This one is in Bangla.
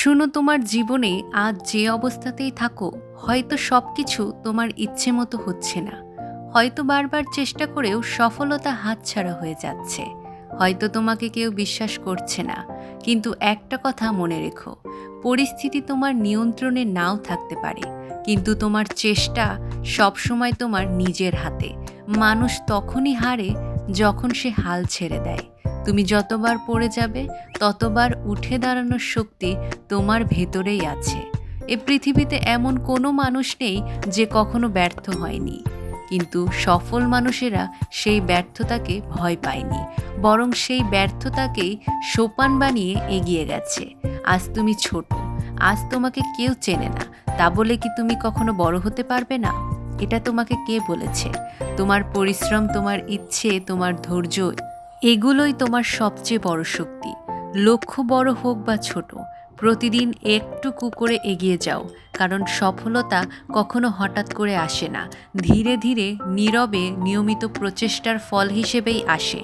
শুনো, তোমার জীবনে আজ যে অবস্থাতেই থাকো, হয়তো সব কিছু তোমার ইচ্ছে মতো হচ্ছে না। হয়তো বারবার চেষ্টা করেও সফলতা হাতছাড়া হয়ে যাচ্ছে। হয়তো তোমাকে কেউ বিশ্বাস করছে না। কিন্তু একটা কথা মনে রেখো, পরিস্থিতি তোমার নিয়ন্ত্রণে নাও থাকতে পারে। কিন্তু তোমার চেষ্টা সবসময় তোমার নিজের হাতে। মানুষ তখনই হারে যখন সে হাল ছেড়ে দেয়। তুমি যতবার পড়ে যাবে, ততবার উঠে দাঁড়ানোর শক্তি তোমার ভেতরেই আছে। এ পৃথিবীতে এমন কোনো মানুষ নেই যে কখনো ব্যর্থ হয়নি। কিন্তু সফল মানুষেরা সেই ব্যর্থতাকে ভয় পায়নি, বরং সেই ব্যর্থতাকেই সোপান বানিয়ে এগিয়ে গেছে। আজ তুমি ছোট, আজ তোমাকে কেউ চেনে না, তা বলে কি তুমি কখনো বড় হতে পারবে না? এটা তোমাকে কে বলেছে? তোমার পরিশ্রম, তোমার ইচ্ছে, তোমার ধৈর্য এগুলোই তোমার সবচেয়ে বড় শক্তি। লক্ষ্য বড় হোক বা ছোট, প্রতিদিন একটুকু করে এগিয়ে যাও, কারণ সফলতা কখনো হঠাৎ করে আসে না। ধীরে ধীরে নীরবে নিয়মিত প্রচেষ্টার ফল হিসেবেই আসে।